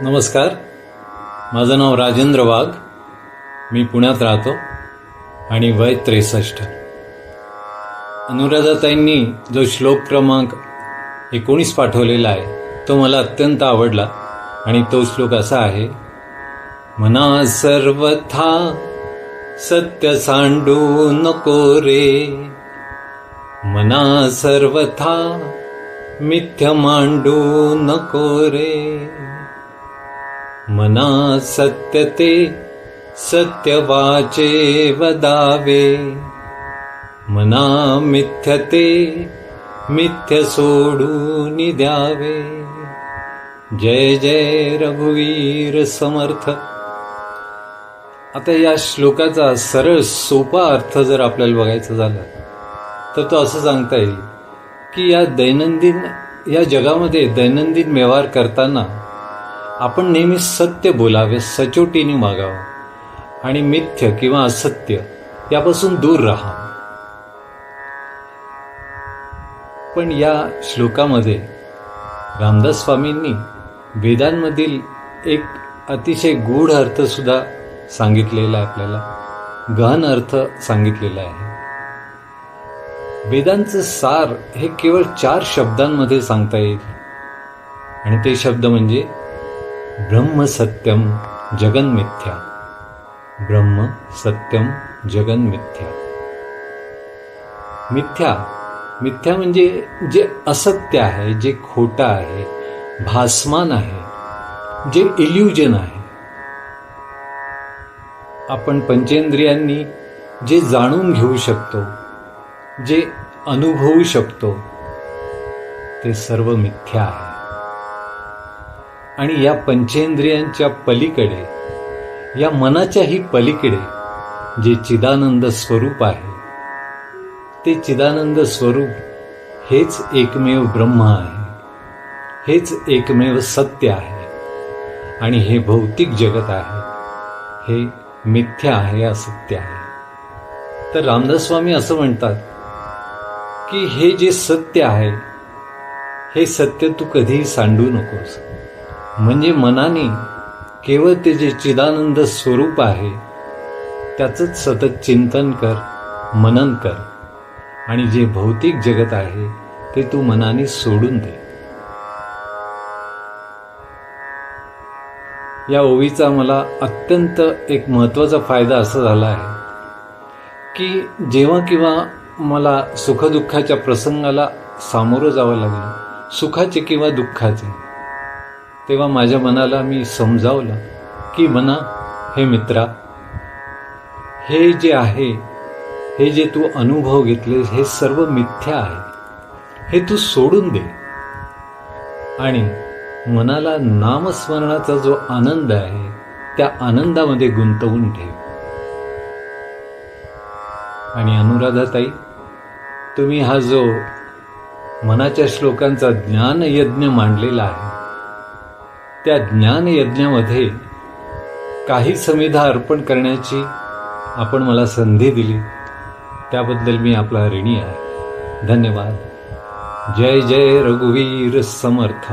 नमस्कार. माझं नाव राजेंद्र वाघ. मी पुण्यात राहतो आणि वय त्रेसष्ट. अनुराधाताईंनी जो श्लोक क्रमांक एकोणीस पाठवलेला आहे तो मला अत्यंत आवडला आणि तो श्लोक असा आहे मना सर्वथा सत्य सांडू नको रे. मना सर्वथा मिथ्य मांडू नको रे. मना सत्य ते सत्य वाचे वदावे. मना मिथ्य ते मिथ्य सोडून द्यावे. जय जय रघुवीर समर्थ. आता या श्लोकाचा सरळ सोपा अर्थ जर आपल्याला बघायचा झाला तर तो असं सांगता येईल की या दैनंदिन या जगामध्ये दैनंदिन व्यवहार करताना आपण नेहमी सत्य बोलावे सचोटीने वागावं. आणि मिथ्य किंवा असत्य यापासून दूर राहा. पण या श्लोकामध्ये रामदास स्वामींनी वेदांमधील एक अतिशय गूढ अर्थ सुद्धा सांगितलेला आहे आपल्याला. गहन अर्थ सांगितलेला आहे. वेदांचं सार हे केवळ चार शब्दांमध्ये सांगता येईल. आणि ते शब्द म्हणजे ब्रह्म सत्यम जगन मिथ्या. ब्रह्म सत्यम जगन मिथ्या. मिथ्या. मिथ्या म्हणजे जे असत्य आहे जे खोटं आहे भासमान आहे जे इल्युजन आहे. आपण पंचेंद्रियांनी जे जाणून घेऊ शकतो जे अनुभवू शकतो ते सर्व मिथ्या आहे. आणि या पंचेंद्रियांच्या पलीकडे या मनाच्याही पलीकडे जे चिदानंद स्वरूप आहे ते चिदानंद स्वरूप हेच एकमेव ब्रह्म आहे हेच एकमेव सत्य आहे आणि हे भौतिक जगत आहे हे मिथ्या आहे असत्य आहे. तर रामदास स्वामी असं म्हणतात की हे जे सत्य आहे हे सत्य तू कधीही सांडू नकोस. म्हणजे मनाने केवळ ते जे चिदानंद स्वरूप आहे त्याचंच सतत चिंतन कर मनन कर. आणि जे भौतिक जगत आहे ते तू मनाने सोडून दे. या ओवीचा मला अत्यंत एक महत्त्वाचा फायदा असा झाला आहे की जेव्हा किंवा मला सुखदुःखाच्या प्रसंगाला सामोरं जावं लागलं सुखाचे किंवा दुःखाचे तेव्हा माझ्या मनाला मी समजावलं की मना हे मित्रा हे जे आहे हे जे तू अनुभव घेतलेस हे सर्व मिथ्या आहे. हे तू सोडून दे. आणि मनाला नामस्मरणाचा जो आनंद आहे त्या आनंदामध्ये गुंतवून ठेव. आणि अनुराधाताई तुम्ही हा जो मनाच्या श्लोकांचा ज्ञानयज्ञ मांडलेला आहे त्या ज्ञानयज्ञामध्ये काही समिधा अर्पण करण्याची आपण मला संधी दिली. त्याबद्दल मी आपला ऋणी आहे. धन्यवाद. जय जय रघुवीर समर्थ.